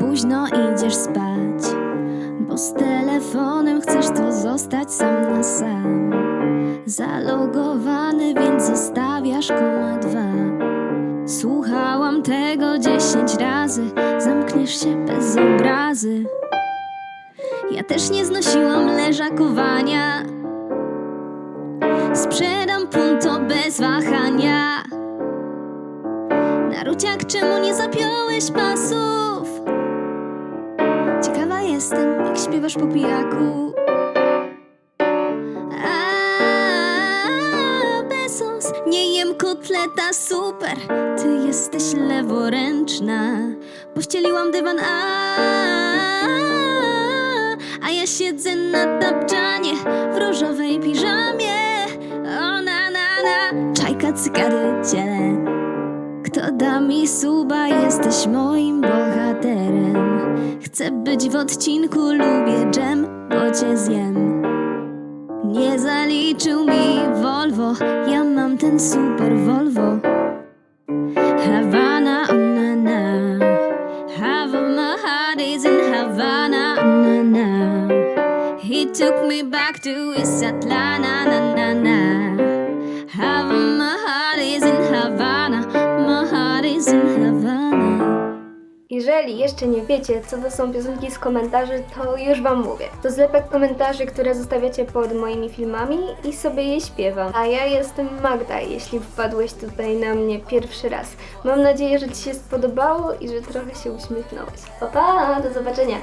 późno idziesz spać. Bo z telefonem chcesz tu zostać sam na sam. Zalogowany, więc zostawiasz koma dwa. Słuchałam tego dziesięć razy Zamkniesz się bez obrazy. Ja też nie znosiłam leżakowania. Sprzedam punto bez wahania Naruciak, czemu nie zapiąłeś pasów? Ciekawa jestem, jak śpiewasz po pijaku. A, Bezos, nie jem kotleta, super. Ty jesteś leworęczna. Bo wcieliłam dywan, a, a ja siedzę na tapczanie W różowej piżamie. O na na na. Czajka, cygary, ciele kto da suba, jesteś moim bohaterem. Chcę być w odcinku, lubię dżem, bo cię zjem. Nie zaliczył mi Volvo, ja mam ten super Volvo. Havana, oh na na. Half of my heart is in Havana, oh na na. He took me back to East Atlanta, na na. Jeżeli jeszcze nie wiecie, co to są piosenki z komentarzy, to już Wam mówię. To zlepek komentarzy, które zostawiacie pod moimi filmami i sobie je śpiewam. A ja jestem Magda, jeśli wpadłeś tutaj na mnie pierwszy raz. Mam nadzieję, że Ci się spodobało i że trochę się uśmiechnąłeś. Pa, pa, do zobaczenia!